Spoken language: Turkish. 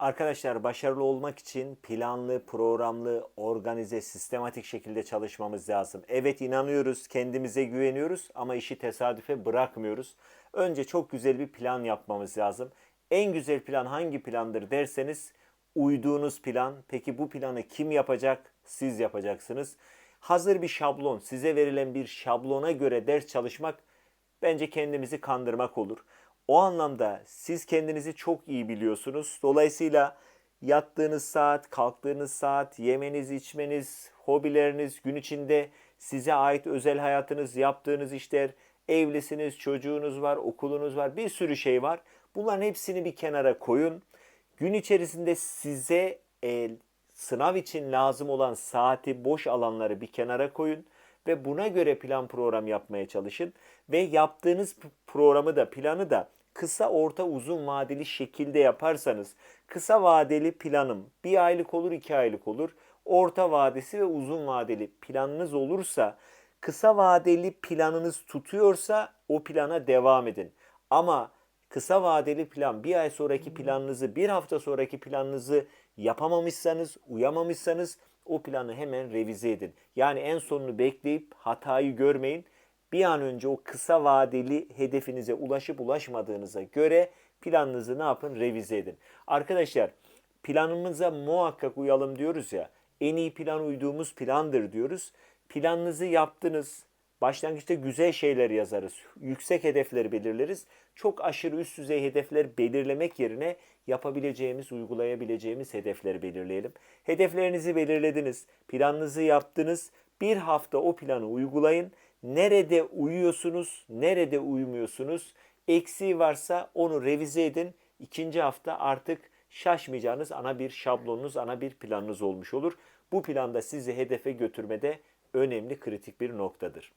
Arkadaşlar başarılı olmak için planlı, programlı, organize, sistematik şekilde çalışmamız lazım. Evet inanıyoruz, kendimize güveniyoruz ama işi tesadüfe bırakmıyoruz. Önce çok güzel bir plan yapmamız lazım. En güzel plan hangi plandır derseniz uyduğunuz plan. Peki bu planı kim yapacak? Siz yapacaksınız. Hazır bir şablon, size verilen bir şablona göre ders çalışmak bence kendimizi kandırmak olur. O anlamda siz kendinizi çok iyi biliyorsunuz. Dolayısıyla yattığınız saat, kalktığınız saat, yemeniz, içmeniz, hobileriniz, gün içinde size ait özel hayatınız, yaptığınız işler, evlisiniz, çocuğunuz var, okulunuz var, bir sürü şey var. Bunların hepsini bir kenara koyun. Gün içerisinde size e, sınav için lazım olan saati, boş alanları bir kenara koyun ve buna göre plan program yapmaya çalışın ve yaptığınız programı da planı da kısa, orta, uzun vadeli şekilde yaparsanız kısa vadeli planım bir aylık olur, iki aylık olur. Orta vadesi ve uzun vadeli planınız olursa kısa vadeli planınız tutuyorsa o plana devam edin. Ama kısa vadeli plan bir ay sonraki planınızı bir hafta sonraki planınızı yapamamışsanız uyamamışsanız o planı hemen revize edin. Yani en sonunu bekleyip hatayı görmeyin. Bir an önce o kısa vadeli hedefinize ulaşıp ulaşmadığınıza göre planınızı ne yapın? Revize edin. Arkadaşlar planımıza muhakkak uyalım diyoruz ya. En iyi plan uyduğumuz plandır diyoruz. Planınızı yaptınız. Başlangıçta güzel şeyler yazarız. Yüksek hedefleri belirleriz. Çok aşırı üst düzey hedefler belirlemek yerine yapabileceğimiz, uygulayabileceğimiz hedefleri belirleyelim. Hedeflerinizi belirlediniz. Planınızı yaptınız. Bir hafta o planı uygulayın. Nerede uyuyorsunuz, nerede uyumuyorsunuz? Eksiği varsa onu revize edin. İkinci hafta artık şaşmayacağınız ana bir şablonunuz, ana bir planınız olmuş olur. Bu planda sizi hedefe götürmede önemli kritik bir noktadır.